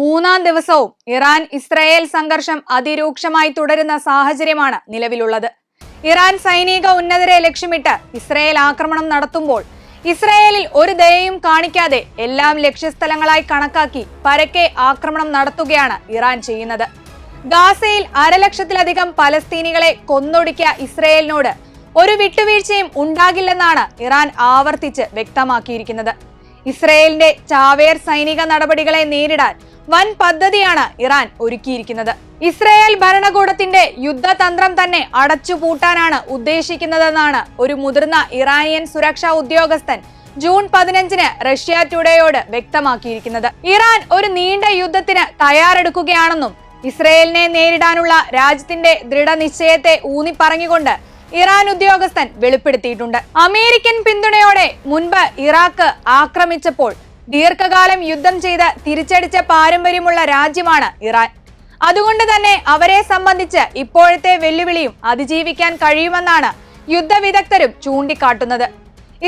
മൂന്നാം ദിവസവും Iran Israel സംഘർഷം അതിരൂക്ഷമായി തുടരുന്ന സാഹചര്യമാണ് നിലവിലുള്ളത്. ഇറാൻ സൈനിക ഉന്നതരെ ലക്ഷ്യമിട്ട് ഇസ്രായേൽ ആക്രമണം നടത്തുമ്പോൾ ഇസ്രായേലിൽ ഒരു ദയയും കാണിക്കാതെ എല്ലാം ലക്ഷ്യസ്ഥലങ്ങളായി കണക്കാക്കി പരക്കെ ആക്രമണം നടത്തുകയാണ് ഇറാൻ ചെയ്യുന്നത്. ഗാസയിൽ അരലക്ഷത്തിലധികം പലസ്തീനികളെ കൊന്നൊടുക്കിയ ഇസ്രയേലിനോട് ഒരു വിട്ടുവീഴ്ചയും ഉണ്ടാകില്ലെന്നാണ് ഇറാൻ ആവർത്തിച്ച് വ്യക്തമാക്കിയിരിക്കുന്നത്. ഇസ്രയേലിന്റെ ചാവേർ സൈനിക നടപടികളെ നേരിടാൻ വൻ പദ്ധതിയാണ് ഇറാൻ ഒരുക്കിയിരിക്കുന്നത്. ഇസ്രയേൽ ഭരണകൂടത്തിന്റെ യുദ്ധതന്ത്രം തന്നെ അടച്ചുപൂട്ടാനാണ് ഉദ്ദേശിക്കുന്നതെന്നാണ് ഒരു മുതിർന്ന ഇറാനിയൻ സുരക്ഷാ ഉദ്യോഗസ്ഥൻ ജൂൺ പതിനഞ്ചിന് റഷ്യ ടുഡേയോട് വ്യക്തമാക്കിയിരിക്കുന്നത്. ഇറാൻ ഒരു നീണ്ട യുദ്ധത്തിന് തയ്യാറെടുക്കുകയാണെന്നും ഇസ്രയേലിനെ നേരിടാനുള്ള രാജ്യത്തിന്റെ ദൃഢനിശ്ചയത്തെ ഊന്നി പറഞ്ഞുകൊണ്ട് ഇറാൻ ഉദ്യോഗസ്ഥൻ വെളിപ്പെടുത്തിയിട്ടുണ്ട്. അമേരിക്കൻ പിന്തുണയോടെ മുൻപ് ഇറാഖ് ആക്രമിച്ചപ്പോൾ ദീർഘകാലം യുദ്ധം ചെയ്ത് തിരിച്ചടിച്ച പാരമ്പര്യമുള്ള രാജ്യമാണ് ഇറാൻ. അതുകൊണ്ട് തന്നെ അവരെ സംബന്ധിച്ച് ഇപ്പോഴത്തെ വെല്ലുവിളിയും അതിജീവിക്കാൻ കഴിയുമെന്നാണ് യുദ്ധവിദഗ്ധരും ചൂണ്ടിക്കാട്ടുന്നത്.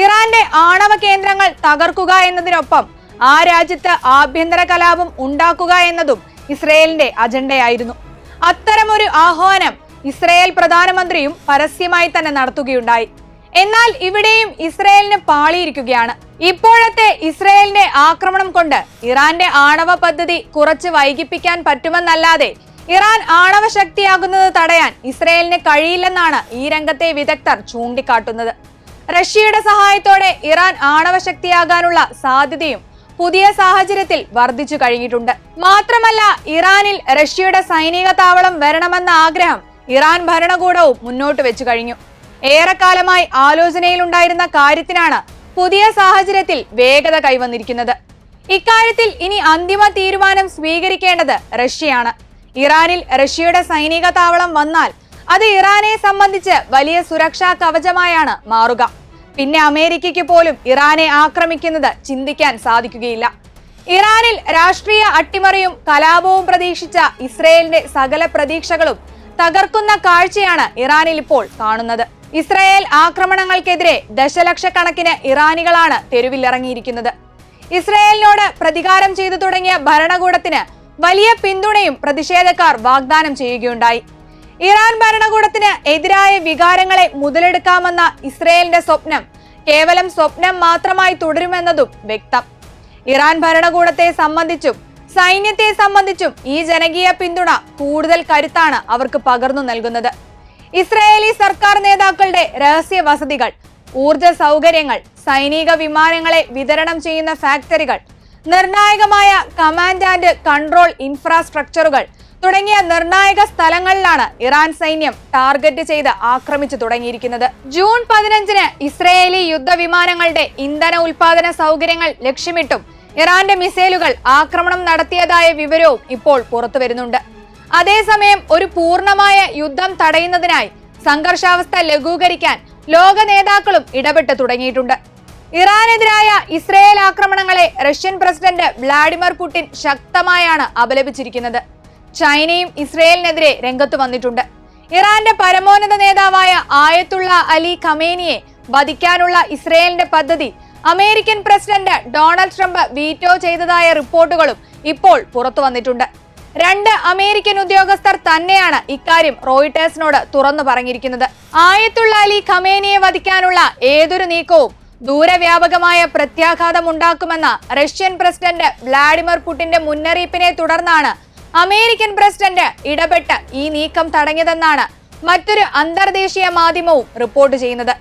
ഇറാന്റെ ആണവ കേന്ദ്രങ്ങൾ തകർക്കുക എന്നതിനൊപ്പം ആ രാജ്യത്ത് ആഭ്യന്തര കലാപം ഉണ്ടാക്കുക എന്നതും ഇസ്രയേലിന്റെ അജണ്ടയായിരുന്നു. അത്തരമൊരു ആഹ്വാനം ഇസ്രയേൽ പ്രധാനമന്ത്രിയും പരസ്യമായി തന്നെ നടത്തുകയുണ്ടായി. എന്നാൽ ഇവിടെയും ഇസ്രയേലിന് പാളിയിരിക്കുകയാണ്. ഇപ്പോഴത്തെ ഇസ്രയേലിന്റെ ആക്രമണം കൊണ്ട് ഇറാന്റെ ആണവ പദ്ധതി കുറച്ച് വൈകിപ്പിക്കാൻ പറ്റുമെന്നല്ലാതെ ഇറാൻ ആണവ ശക്തിയാകുന്നത് തടയാൻ ഇസ്രയേലിന് കഴിയില്ലെന്നാണ് ഈ രംഗത്തെ വിദഗ്ധർ ചൂണ്ടിക്കാട്ടുന്നത്. റഷ്യയുടെ സഹായത്തോടെ ഇറാൻ ആണവ ശക്തിയാകാനുള്ള സാധ്യതയും പുതിയ സാഹചര്യത്തിൽ വർദ്ധിച്ചു കഴിഞ്ഞിട്ടുണ്ട്. മാത്രമല്ല ഇറാനിൽ റഷ്യയുടെ സൈനിക താവളം വരണമെന്ന ആഗ്രഹം ഇറാൻ ഭരണകൂടവും മുന്നോട്ട് വെച്ചു കഴിഞ്ഞു. ഏറെക്കാലമായി ആലോചനയിലുണ്ടായിരുന്ന കാര്യത്തിനാണ് പുതിയ സാഹചര്യത്തിൽ വേഗത കൈവന്നിരിക്കുന്നത്. ഇക്കാര്യത്തിൽ ഇനി അന്തിമ തീരുമാനം സ്വീകരിക്കേണ്ടത് റഷ്യയാണ്. ഇറാനിൽ റഷ്യയുടെ സൈനിക താവളം വന്നാൽ അത് ഇറാനെ സംബന്ധിച്ച് വലിയ സുരക്ഷാ കവചമായാണ് മാറുക. പിന്നെ അമേരിക്കയ്ക്ക് പോലും ഇറാനെ ആക്രമിക്കുന്നത് ചിന്തിക്കാൻ സാധിക്കുകയില്ല. ഇറാനിൽ രാഷ്ട്രീയ അട്ടിമറിയും കലാപവും പ്രതീക്ഷിച്ച ഇസ്രയേലിന്റെ സകല പ്രതീക്ഷകളും തകർക്കുന്ന കാഴ്ചയാണ് ഇറാനിൽ ഇപ്പോൾ കാണുന്നത്. ഇസ്രായേൽ ആക്രമണങ്ങൾക്കെതിരെ ദശലക്ഷക്കണക്കിന് ഇറാനികളാണ് തെരുവിലിറങ്ങിയിരിക്കുന്നത്. ഇസ്രായേലിനോട് പ്രതികാരം ചെയ്തു തുടങ്ങിയ ഭരണകൂടത്തിന് വലിയ പിന്തുണയും പ്രതിഷേധക്കാർ വാഗ്ദാനം ചെയ്യുകയുണ്ടായി. ഇറാൻ ഭരണകൂടത്തിന് എതിരായ വികാരങ്ങളെ മുതലെടുക്കാമെന്ന ഇസ്രായേലിന്റെ സ്വപ്നം കേവലം സ്വപ്നം മാത്രമായി തുടരുമെന്നതും വ്യക്തം. ഇറാൻ ഭരണകൂടത്തെ സംബന്ധിച്ചും സൈന്യത്തെ സംബന്ധിച്ചും ഈ ജനകീയ പിന്തുണ കൂടുതൽ കരുത്താണ് അവർക്ക് പകർന്നു നൽകുന്നത്. ഇസ്രായേലി സർക്കാർ നേതാക്കളുടെ രഹസ്യ വസതികൾ ഊർജ സൗകര്യങ്ങൾ സൈനിക വിമാനങ്ങളെ വിതരണം ചെയ്യുന്ന ഫാക്ടറികൾ നിർണായകമായ കമാൻഡ് ആൻഡ് കൺട്രോൾ ഇൻഫ്രാസ്ട്രക്ചറുകൾ തുടങ്ങിയ നിർണായക സ്ഥലങ്ങളിലാണ് ഇറാൻ സൈന്യം ടാർഗറ്റ് ചെയ്ത് ആക്രമിച്ചു തുടങ്ങിയിരിക്കുന്നത്. ജൂൺ പതിനഞ്ചിന് ഇസ്രയേലി യുദ്ധവിമാനങ്ങളുടെ ഇന്ധന ഉൽപാദന സൗകര്യങ്ങൾ ലക്ഷ്യമിട്ടും ഇറാന്റെ മിസൈലുകൾ ആക്രമണം നടത്തിയതായ വിവരവും ഇപ്പോൾ പുറത്തു വരുന്നുണ്ട്. അതേസമയം ഒരു പൂർണമായ യുദ്ധം തടയുന്നതിനായി സംഘർഷാവസ്ഥ ലഘൂകരിക്കാൻ ലോക നേതാക്കളും ഇടപെട്ട് തുടങ്ങിയിട്ടുണ്ട്. ഇറാനെതിരായ ഇസ്രയേൽ ആക്രമണങ്ങളെ റഷ്യൻ പ്രസിഡന്റ് വ്ളാഡിമിർ പുടിൻ ശക്തമായാണ് അപലപിച്ചിരിക്കുന്നത്. ചൈനയും ഇസ്രയേലിനെതിരെ രംഗത്ത് വന്നിട്ടുണ്ട്. ഇറാന്റെ പരമോന്നത നേതാവായ ആയത്തുള്ള അലി ഖമേനിയെ വധിക്കാനുള്ള ഇസ്രയേലിന്റെ പദ്ധതി American president Donald Trump veto ചെയ്തതായ റിപ്പോർട്ടുകളും ഇപ്പോൾ പുറത്തു വന്നിട്ടുണ്ട്. രണ്ട് അമേരിക്കൻ ഉദ്യോഗസ്ഥർ തന്നെയാണ് ഇക്കാര്യം റോയിട്ടേഴ്സിനോട് തുറന്നു പറഞ്ഞിരിക്കുന്നത്. ആയത്തുള്ള അലി ഖമേനിയെ വധിക്കാനുള്ള ഏതൊരു നീക്കവും ദൂരവ്യാപകമായ പ്രത്യാഘാതം ഉണ്ടാക്കുമെന്ന റഷ്യൻ പ്രസിഡന്റ് വ്ളാഡിമിർ പുടിന്റെ മുന്നറിയിപ്പിനെ തുടർന്നാണ് അമേരിക്കൻ പ്രസിഡന്റ് ഇടപെട്ട് ഈ നീക്കം തടഞ്ഞതെന്നാണ് മറ്റൊരു അന്തർദേശീയ മാധ്യമവും റിപ്പോർട്ട് ചെയ്യുന്നത്.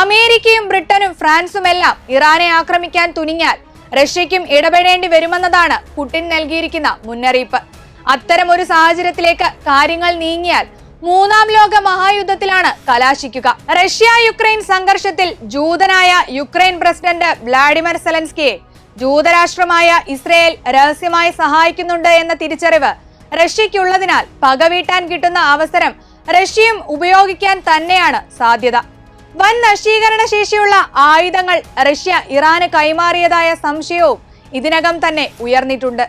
അമേരിക്കയും ബ്രിട്ടനും ഫ്രാൻസും എല്ലാം ഇറാനെ ആക്രമിക്കാൻ തുനിഞ്ഞാൽ റഷ്യയ്ക്കും ഇടപെടേണ്ടി വരുമെന്നതാണ് പുടിൻ നൽകിയിരിക്കുന്ന മുന്നറിയിപ്പ്. അത്തരം ഒരു സാഹചര്യത്തിലേക്ക് കാര്യങ്ങൾ നീങ്ങിയാൽ മൂന്നാം ലോക മഹായുദ്ധത്തിലാണ് കലാശിക്കുക. റഷ്യ യുക്രൈൻ സംഘർഷത്തിൽ ജൂതനായ യുക്രൈൻ പ്രസിഡന്റ് വ്ളാഡിമിർ സെലൻസ്കിയെ ജൂതരാഷ്ട്രമായ ഇസ്രയേൽ രഹസ്യമായി സഹായിക്കുന്നുണ്ട് എന്ന തിരിച്ചറിവ് റഷ്യയ്ക്കുള്ളതിനാൽ പകവീട്ടാൻ കിട്ടുന്ന അവസരം റഷ്യയും ഉപയോഗിക്കാൻ തന്നെയാണ് സാധ്യത. വൻ നശീകരണ ശേഷിയുള്ള ആയുധങ്ങൾ റഷ്യ ഇറാന് കൈമാറിയതായ സംശയവും ഇതിനകം തന്നെ ഉയർന്നിട്ടുണ്ട്.